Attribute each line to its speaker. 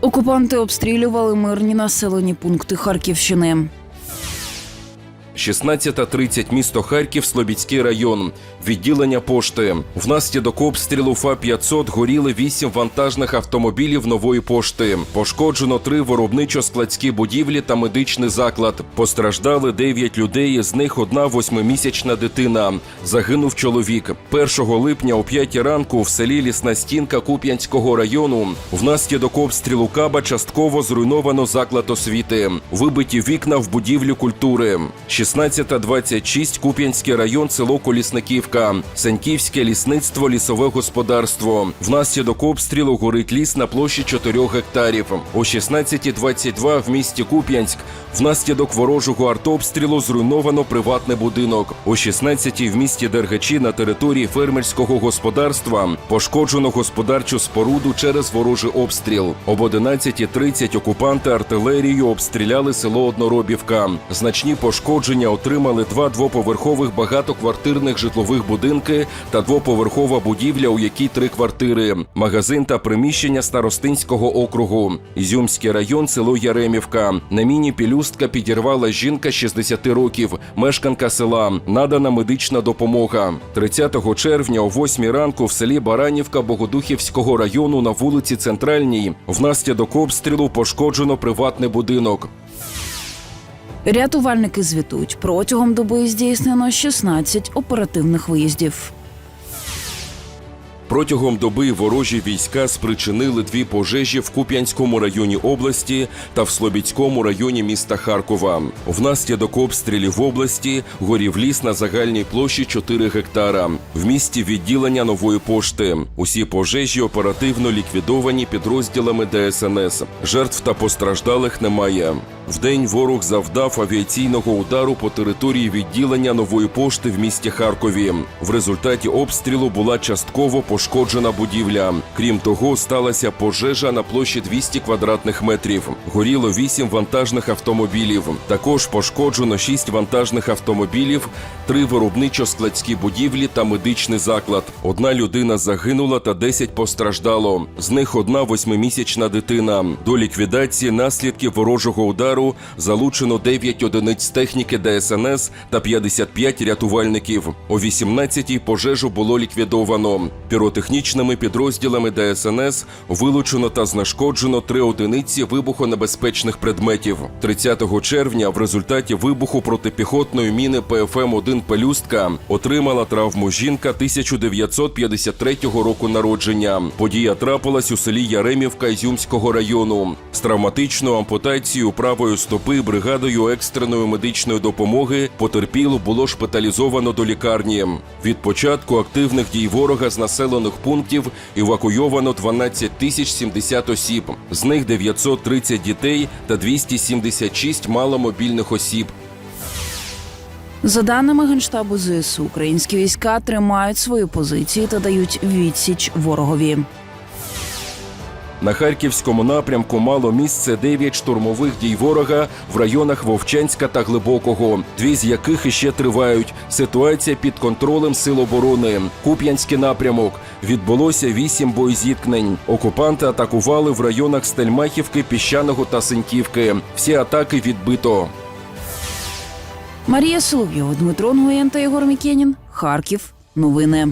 Speaker 1: Окупанти обстрілювали мирні населені пункти Харківщини.
Speaker 2: 16.30 місто Харків, Слобідський район, відділення пошти. Внаслідок обстрілу ФА-500 горіли 8 вантажних автомобілів нової пошти. Пошкоджено три виробничо-складські будівлі та медичний заклад. Постраждали 9 людей, з них одна восьмимісячна дитина. Загинув чоловік. 1 липня о 5 ранку в селі Лісна Стінка Куп'янського району внаслідок обстрілу Каба частково зруйновано заклад освіти. Вибиті вікна в будівлю культури. 16.26 Куп'янський район, село Колісниківка, Сеньківське лісництво, лісове господарство. Внаслідок обстрілу горить ліс на площі 4 гектарів. О 16.22 в місті Куп'янськ внаслідок ворожого артобстрілу зруйновано приватний будинок. О 16 в місті Дергачі на території фермерського господарства пошкоджено господарчу споруду через ворожий обстріл. Об 11.30 окупанти артилерією обстріляли село Одноробівка. Значні пошкодження отримали два двоповерхових багатоквартирних житлових будинки та двоповерхова будівля, у якій три квартири, магазин та приміщення старостинського округу. Ізюмський район, село Яремівка. На міні пілюстка підірвала жінка 60 років, мешканка села. Надана медична допомога. 30 червня о 8 ранку в селі Баранівка Богодухівського району на вулиці Центральній внаслідок обстрілу пошкоджено приватний будинок.
Speaker 1: Рятувальники звітують, протягом доби здійснено 16 оперативних виїздів.
Speaker 2: Протягом доби ворожі війська спричинили дві пожежі в Куп'янському районі області та в Слобідському районі міста Харкова. Внаслідок обстрілів області горів ліс на загальній площі 4 гектара. В місті відділення нової пошти. Усі пожежі оперативно ліквідовані підрозділами ДСНС. Жертв та постраждалих немає. Вдень ворог завдав авіаційного удару по території відділення нової пошти в місті Харкові. В результаті обстрілу була частково пошкоджена будівля. Крім того, сталася пожежа на площі 200 квадратних метрів. Горіло 8 вантажних автомобілів. Також пошкоджено 6 вантажних автомобілів, 3 виробничо-складські будівлі та медичний заклад. Одна людина загинула та 10 постраждало. З них одна восьмимісячна дитина. До ліквідації наслідків ворожого удару залучено 9 одиниць техніки ДСНС та 55 рятувальників. О 18-й пожежу було ліквідовано. Піротехнічними підрозділами ДСНС вилучено та знешкоджено три одиниці вибухонебезпечних предметів. 30 червня в результаті вибуху протипіхотної міни ПФМ-1 Пелюстка отримала травму жінка 1953 року народження. Подія трапилась у селі Яремівка Ізюмського району. З травматичною ампутацією правої стопи бригадою екстреної медичної допомоги потерпілу було шпиталізовано до лікарні. Від початку активних дій ворога з населених пунктів евакуйовано 12 тисяч 70 осіб, з них 930 дітей та 276 маломобільних осіб.
Speaker 1: За даними генштабу ЗСУ, українські війська тримають свої позиції та дають відсіч ворогові.
Speaker 2: На харківському напрямку мало місце 9 штурмових дій ворога в районах Вовчанська та Глибокого, дві з яких іще тривають. Ситуація під контролем сил оборони. Куп'янський напрямок відбулося 8 боєзіткнень. Окупанти атакували в районах Стельмахівки, Піщаного та Синьківки. Всі атаки відбито.
Speaker 1: Марія Соловйова, Дмитро Нгоєн та Єгор Мікенін. Харків. Новини.